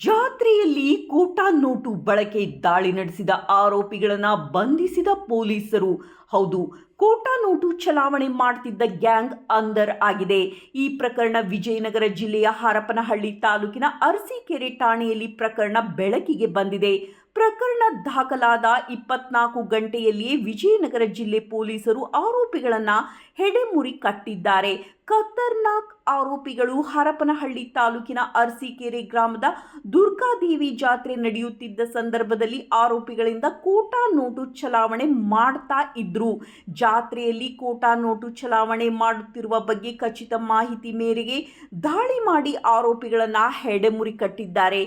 ಜಾತ್ರೆಯಲ್ಲಿ ಕೋಟಾ ನೋಟು ಬಳಕೆ ದಾಳಿ ನಡೆಸಿದ ಆರೋಪಿಗಳನ್ನು ಬಂಧಿಸಿದ ಪೊಲೀಸರು. ಹೌದು, ಕೋಟಾ ನೋಟು ಚಲಾವಣೆ ಮಾಡ್ತಿದ್ದ ಗ್ಯಾಂಗ್ ಅಂದರ್ ಆಗಿದೆ. ಈ ಪ್ರಕರಣ ವಿಜಯನಗರ ಜಿಲ್ಲೆಯ ಹರಪನಹಳ್ಳಿ ತಾಲೂಕಿನ ಅರಸೀಕೆರೆ ಠಾಣೆಯಲ್ಲಿ ಪ್ರಕರಣ ಬೆಳಕಿಗೆ ಬಂದಿದೆ. ಪ್ರಕರಣ ದಾಖಲಾದ ಇಪ್ಪತ್ನಾಲ್ಕು ಗಂಟೆಯಲ್ಲಿಯೇ ವಿಜಯನಗರ ಜಿಲ್ಲೆ ಪೊಲೀಸರು ಆರೋಪಿಗಳನ್ನು ಹೆಡೆಮುರಿ ಕಟ್ಟಿದ್ದಾರೆ. ಖತರ್ನಾಕ್ ಆರೋಪಿಗಳು ಹರಪನಹಳ್ಳಿ ತಾಲೂಕಿನ ಅರಸೀಕೆರೆ ಗ್ರಾಮದ ದುರ್ಗಾದೇವಿ ಜಾತ್ರೆ ನಡೆಯುತ್ತಿದ್ದ ಸಂದರ್ಭದಲ್ಲಿ ಆರೋಪಿಗಳಿಂದ ಕೋಟಾ ನೋಟು ಚಲಾವಣೆ ಮಾಡ್ತಾ ಇದ್ರು. ಜಾತ್ರೆಯಲ್ಲಿ ಕೋಟಾ ನೋಟು ಚಲಾವಣೆ ಮಾಡುತ್ತಿರುವ ಬಗ್ಗೆ ಖಚಿತ ಮಾಹಿತಿ ಮೇರೆಗೆ ದಾಳಿ ಮಾಡಿ ಆರೋಪಿಗಳನ್ನು ಹೆಡೆಮುರಿ ಕಟ್ಟಿದ್ದಾರೆ.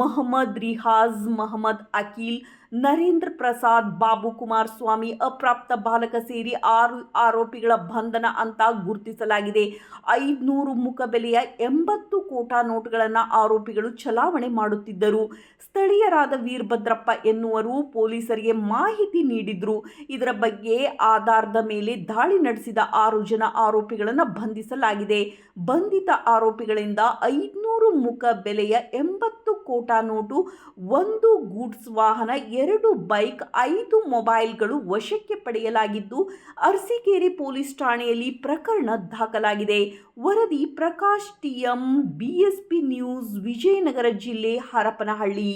ಮೊಹಮ್ಮದ್ ರಿಹಾಜ್, ಮಹಮ್ಮದ್ ಅಕೀಲ್ ನರೇಂದ್ರ ಪ್ರಸಾದ್, ಬಾಬು ಕುಮಾರ್ ಸ್ವಾಮಿ ಅಪ್ರಾಪ್ತ ಬಾಲಕ ಸೇರಿ ಆರು ಆರೋಪಿಗಳ ಬಂಧನ ಅಂತ ಗುರುತಿಸಲಾಗಿದೆ. ಐದುನೂರು ಮುಖಬೆಲೆಯ ಎಂಬತ್ತು ಕೋಟಾ ನೋಟುಗಳನ್ನು ಆರೋಪಿಗಳು ಚಲಾವಣೆ ಮಾಡುತ್ತಿದ್ದರು. ಸ್ಥಳೀಯರಾದ ವೀರಭದ್ರಪ್ಪ ಎನ್ನುವರು ಪೊಲೀಸರಿಗೆ ಮಾಹಿತಿ ನೀಡಿದ್ರು. ಇದರ ಬಗ್ಗೆ ಆಧಾರದ ಮೇಲೆ ದಾಳಿ ನಡೆಸಿದ ಆರು ಜನ ಆರೋಪಿಗಳನ್ನು ಬಂಧಿಸಲಾಗಿದೆ. ಬಂಧಿತ ಆರೋಪಿಗಳಿಂದ ಐದುನೂರು ಮುಖ ಬೆಲೆಯ ಎಂಬತ್ತು ಕೋಟಾ ನೋಟು, ಒಂದು ಗೂಡ್ಸ್ ವಾಹನ, ಎರಡು ಬೈಕ್, ಐದು ಮೊಬೈಲ್ಗಳು ವಶಕ್ಕೆ ಪಡೆಯಲಾಗಿದ್ದು, ಅರಸೀಕೆರೆ ಪೊಲೀಸ್ ಠಾಣೆಯಲ್ಲಿ ಪ್ರಕರಣ ದಾಖಲಾಗಿದೆ. ವರದಿ Prakash T M BSP news, Vijayanagara ಜಿಲ್ಲೆ, ಹರಪನಹಳ್ಳಿ.